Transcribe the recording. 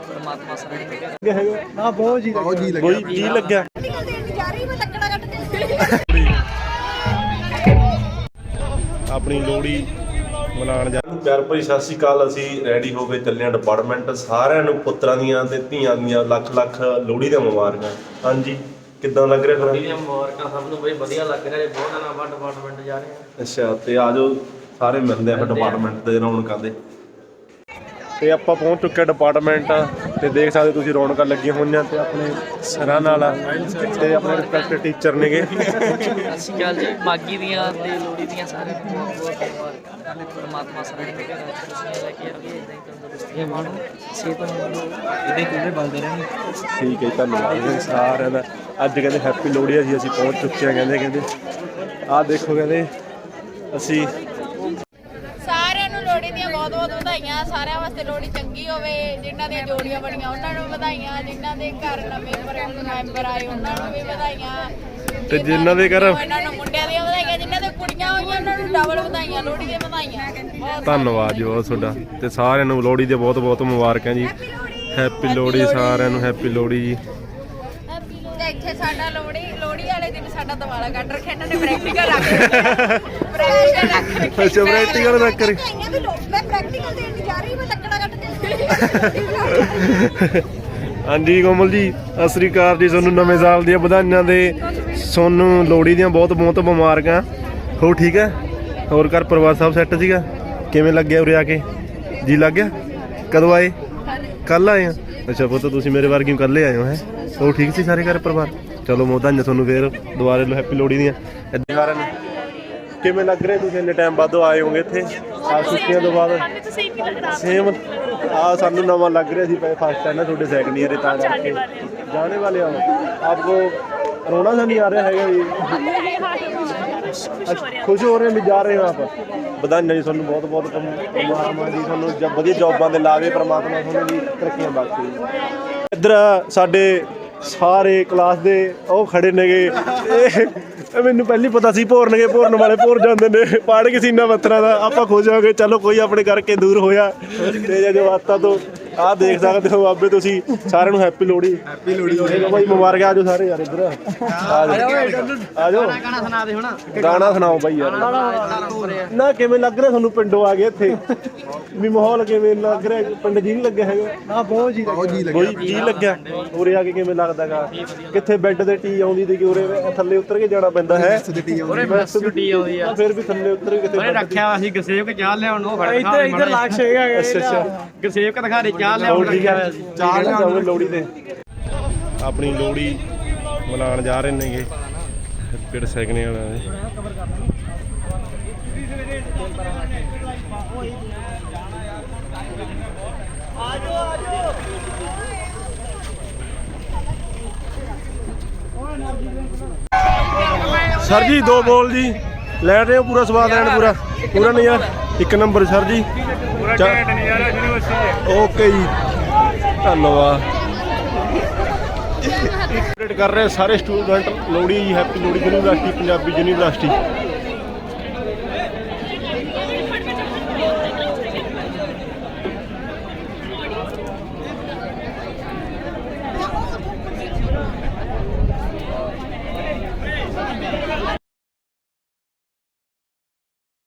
ਪਰਮਾਤਮਾ ਬਹੁਤ ਜੀ ਬਹੁਤ ਜੀ ਜੀ ਲੱਗਿਆ ਆਪਣੀ ਲੋੜੀ ਮਨਾਉਣ ਜਾ ਪਿਆਰ ਭਰੀ ਸਤਿ ਸ਼੍ਰੀ ਅਕਾਲ ਅਸੀਂ ਰੈਡੀ ਹੋ ਗਏ ਚੱਲੇ ਡਿਪਾਰਟਮੈਂਟ ਸਾਰਿਆਂ ਨੂੰ ਪੁੱਤਰਾਂ ਦੀਆਂ ਤੇ ਧੀਆਂ ਦੀਆਂ ਲੱਖ ਲੱਖ ਲੋੜੀ ਦੀਆਂ ਮੁਬਾਰਕਾਂ। ਹਾਂਜੀ ਕਿੱਦਾਂ ਲੱਗ ਰਿਹਾ ਫਿਰ? ਦੀਆਂ ਮੁਬਾਰਕਾਂ ਸਭ ਨੂੰ ਬਈ ਵਧੀਆ ਲੱਗ ਰਿਹਾ ਜੀ ਬਹੁਤ ਦਿਨਾਂ ਬਾਅਦ ਡਿਪਾਰਟਮੈਂਟ ਜਾ ਰਹੇ ਅੱਛਾ ਤੇ ਆਜੋ ਸਾਰੇ ਮਿਲਦੇ ਆ ਫਿਰ ਡਿਪਾਰਟਮੈਂਟ ਦੇ ਰੌਣਕਾਂ ਦੇ ਤੇ ਆਪਾਂ ਪਹੁੰਚ ਚੁੱਕੇ ਡਿਪਾਰਟਮੈਂਟ ਤੇ ਦੇਖ ਸਕਦੇ ਤੁਸੀਂ ਰੌਣਕਾਂ ਲੱਗੀਆਂ ਹੋਈਆਂ ਤੇ ਆਪਣੇ ਸਰਾਂ ਨਾਲ ਤੇ ਆਪਣੇ ਰਿਸਪੈਕਟ ਟੀਚਰ ਨੇਗੇ। ਅਸੀਂ ਗੱਲ ਜੀ ਮਾਗੀ ਦੀਆਂ ਤੇ ਲੋੜੀ ਦੀਆਂ ਸਾਰੇ ਬਹੁਤ ਬਹੁਤ ਧੰਨਵਾਦ। ਪਰਮਾਤਮਾ ਸਾਰੇ ਖੁਸ਼ੀਆਂ ਲੈ ਕੇ ਆਵੇ ਇਦਾਂ ਹੀ ਤੰਦਰੁਸਤੀਆਂ ਮਾਣੋ। ਸਿਹਤ ਨੂੰ ਬਲਦੇ ਰਹਿਣ ਠੀਕ ਹੈ ਧੰਨਵਾਦ ਸਾਰਿਆਂ ਦਾ। ਅੱਜ ਕਹਿੰਦੇ ਹੈਪੀ ਲੋਹੜੀ ਆ ਜੀ ਅਸੀਂ ਪਹੁੰਚ ਚੁੱਕੇ ਆ ਕਹਿੰਦੇ ਕਹਿੰਦੇ। ਆਹ ਦੇਖੋ ਕਹਿੰਦੇ ਅਸੀਂ ਦੀਆਂ ਬਹੁਤ ਬਹੁਤ ਵਧਾਈਆਂ ਸਾਰਿਆਂ ਵਾਸਤੇ ਲੋਹੜੀ ਚੰਗੀ ਹੋਵੇ ਜਿਨ੍ਹਾਂ ਦੀਆਂ ਜੋੜੀਆਂ ਬਣੀਆਂ ਉਹਨਾਂ ਨੂੰ ਵਧਾਈਆਂ ਜਿਨ੍ਹਾਂ ਦੇ ਘਰ ਨਵੇਂ ਮੈਂਬਰ ਮੈਂਬਰ ਆਏ ਉਹਨਾਂ ਨੂੰ ਵੀ ਵਧਾਈਆਂ। ਤੇ ਜਿਨ੍ਹਾਂ ਦੇ ਘਰ ਉਹਨਾਂ ਨੂੰ ਮੁੰਡਿਆਂ ਦੀਆਂ ਵਧਾਈਆਂ ਜਿਨ੍ਹਾਂ ਦੇ ਕੁੜੀਆਂ ਹੋਈਆਂ ਉਹਨਾਂ ਨੂੰ ਡਬਲ ਵਧਾਈਆਂ ਲੋਹੜੀ ਦੀਆਂ ਵਧਾਈਆਂ। ਬਹੁਤ ਧੰਨਵਾਦ ਜੀ ਬਹੁਤ ਤੁਹਾਡਾ। ਤੇ ਸਾਰਿਆਂ ਨੂੰ ਲੋਹੜੀ ਦੇ ਬਹੁਤ ਬਹੁਤ ਮੁਬਾਰਕਾਂ ਜੀ। ਹੈਪੀ ਲੋਹੜੀ। ਸਾਰਿਆਂ ਨੂੰ ਹੈਪੀ ਲੋਹੜੀ ਜੀ। ਇੱਥੇ ਸਾਡਾ ਲੋਹੜੀ ਲੋਹੜੀ ਵਾਲੇ ਦਿਨ ਸਾਡਾ ਦਿਵਾਲਾ ਕੱਢ ਰੱਖਿਆ ਇਹਨਾਂ ਨੇ ਪ੍ਰੈਕਟੀਕਲ ਰੱਖ ਪ੍ਰੈਕਟੀਕਲ ਰੱਖ ਰੱਖਿਆ। ਅੱਛਾ, practical ਰੱਖ। ਕੇ। ਆਈਆਂ ਵੀ ਲੋਕ ਮੈਂ ਪ੍ਰੈਕਟੀਕਲ ਦੇਣ ਦੀ ਜਾ ਰਹੀ ਮੈਂ ਲੱਕੜਾ ਕੱਟ ਕੇ ਹਾਂਜੀ ਕੋਮਲ ਜੀ, ਸਤਿ ਸ੍ਰੀ ਅਕਾਲ ਜੀ। ਤੁਹਾਨੂੰ ਨਵੇਂ ਸਾਲ ਦੀਆਂ ਵਧਾਈਆਂ ਦੇ ਤੁਹਾਨੂੰ ਲੋਹੜੀ ਦੀਆਂ ਬਹੁਤ ਬਹੁਤ ਮੁਬਾਰਕਾਂ। ਹੋ ਠੀਕ ਹੈ? ਹੋਰ ਘਰ ਪਰਿਵਾਰ ਸਭ ਸੈੱਟ ਸੀਗਾ? ਕਿਵੇਂ ਲੱਗਿਆ ਉਰੇ ਆ ਕੇ? ਜੀ ਲੱਗ ਗਿਆ? ਕਦੋਂ ਆਏ? ਕੱਲ ਆਏ ਆ? ਅੱਛਾ, ਪੁੱਤ ਤੁਸੀਂ ਮੇਰੇ ਵਾਰ ਕਿਉਂ ਕੱਲੇ ਆਏ ਹੋ, ਹੈ? ਹੋ ਠੀਕ ਸੀ ਸਾਰੇ ਘਰ ਪਰਿਵਾਰ? ਚਲੋ ਵਧਾਈਆਂ ਤੁਹਾਨੂੰ ਫੇਰ ਦੁਬਾਰੇ ਲੋ ਹੈਪੀ ਲੋਹੜੀ ਦੀਆਂ। ਏਦਾਂ ਸਾਰਿਆਂ ਨੂੰ ਕਿਵੇਂ ਲੱਗ ਰਿਹਾ ਤੁਸੀਂ ਇੰਨੇ ਟਾਈਮ ਬਾਅਦ ਆਏ ਹੋਗੇ ਇੱਥੇ? ਆ ਛੁੱਟੀਆਂ ਤੋਂ ਬਾਅਦ? ਸੇਮ ਆ ਸਾਨੂੰ ਨਵਾਂ ਲੱਗ ਰਿਹਾ ਸੀ ਫਸਟ ਟਾਈਮ ਨਾ ਤੁਹਾਡੇ ਸੈਕੰਡ ਈਅਰ ਤਾਂ ਕਰਕੇ। ਜਾਣੇ ਵਾਲੇ ਆ ਆਪ ਰੋਣਾ ਤਾਂ ਨਹੀਂ ਆ ਰਿਹਾ ਹੈਗਾ ਜੀ? ਖੁਸ਼ ਹੋ ਰਹੇ। ਵੀ ਜਾ ਰਹੇ ਹੋ ਆਪ? ਵਧਾਈਆਂ ਜੀ ਤੁਹਾਨੂੰ ਬਹੁਤ ਬਹੁਤ ਪਰਮਾਤਮਾ ਜੀ ਤੁਹਾਨੂੰ ਜਬ ਵਧੀਆ ਜੌਬਾਂ ਦੇ ਲਾਵੇ ਪਰਮਾਤਮਾ ਤੁਹਾਨੂੰ ਜੀ ਤਰੱਕੀਆਂ ਬਖਸ਼ੇ। ਇੱਧਰ ਸਾਡੇ ਸਾਰੇ ਕਲਾਸ ਦੇ ਉਹ ਖੜੇ ਨੇਗੇ। ਇਹ ਮੈਨੂੰ ਪਹਿਲੀ ਪਤਾ ਸੀ ਭੋਰਨਗੇ, ਭੋਰਨ ਵਾਲੇ ਭੋਰ ਜਾਂਦੇ ਨੇ। ਪਾੜ ਕੇ ਸੀਨਾ ਪੱਥਰਾਂ ਦਾ, ਆਪਾਂ ਖੁਸ਼ ਹੋ ਚਲੋ ਕੋਈ ਆਪਣੇ ਕਰਕੇ ਦੂਰ ਹੋਇਆ। ਤੇ ਜੇ ਜਵਾਤਾ ਤੋਂ ਆਹ ਦੇਖ ਸਕਦੇ ਹੋ ਬਾਬੇ ਤੁਸੀਂ ਸਾਰਿਆਂ ਨੂੰ ਹੈਪੀ ਲੋਹੜੀ। ਹੈਪੀ ਲੋਹੜੀ ਭਾਈ ਮੁਬਾਰਕ ਆਜੋ ਸਾਰੇ ਯਾਰ ਇੱਧਰ। ਆਜੋ ਆਜੋ ਗਾਣਾ ਸੁਣਾ ਦੇ ਹੁਣ। ਗਾਣਾ ਸੁਣਾਓ ਬਾਈ ਯਾਰ। ਨਾ ਕਿਵੇਂ ਲੱਗ ਰਿਹਾ ਤੁਹਾਨੂੰ ਪਿੰਡੋਂ ਆ ਗਏ ਇੱਥੇ? ਵੀ ਮਾਹੌਲ ਕਿਵੇਂ ਲੱਗ ਰਿਹਾ? ਪਿੰਡ ਜੀ ਨਹੀਂ ਲੱਗਿਆ ਹੈਗਾ? ਹਾਂ ਬਹੁਤ ਜੀ ਬਹੁਤ ਜੀ ਕੋਈ ਜੀ ਲੱਗਿਆ। ਉਰੇ ਆ ਕੇ ਕਿਵੇਂ ਲੱਗਦਾਗਾ ਕਿੱਥੇ ਬੈੱਡ ਤੇ ਟੀ ਆਉਂਦੀ ਤੇ ਕਿ ਉਰੇ ਥੱਲੇ ਉਤਰ ਕੇ ਜਾਣਾ ਪੈਂਦਾ ਹੈ। ਉਰੇ ਬੱਸ ਟੀ ਆਉਂਦੀ ਆ। ਫਿਰ ਵੀ ਥੱਲੇ ਉਤਰ ਕੇ ਕਿਤੇ ਰੱਖਿਆ ਅਸੀਂ ਗਸੇਵ ਚਾਹ ਲਿਆਉਣ ਨੂੰ ਫੜ ਇੱਧਰ ਇੱਧਰ ਲਾਕਸ਼ ਹੈਗਾ। ਅੱਛਾ ਅੱਛਾ। ਗਸੇਵ ਕ ਦਿਖਾ ਦੇ ਚਾਹ ਠੀਕ ਹੈ। ਤੇ ਆਪਣੀ ਲੋਹੜੀ ਮਨਾਉਣ ਜਾ ਰਹੇ ਨੇਗੇ। ਪਿੰਡ ਸੈਕਨੇ ਵਾਲਾ ਦੇ। ਸਰ ਜੀ ਦੋ ਬੋਲ ਜੀ। ਲੈ ਰਹੇ ਹੋ ਪੂਰਾ ਸਵਾਦ ਲੈਣ ਪੂਰਾ। ਪੂਰਾ ਨਹੀਂ ਯਾਰ ਇੱਕ ਨੰਬਰ ਸਰ ਜੀ। ਪੂਰਾ ਘੈਂਟ ਨਜ਼ਾਰਾ ਯੂਨੀਵਰਸਿਟੀ ਓਕੇ ਜੀ। ਧੰਨਵਾਦ। ਸੈਲੀਬ੍ਰੇਟ ਕਰ ਰਹੇ ਸਾਰੇ student Lohri ji happy Lohri university Punjabi university.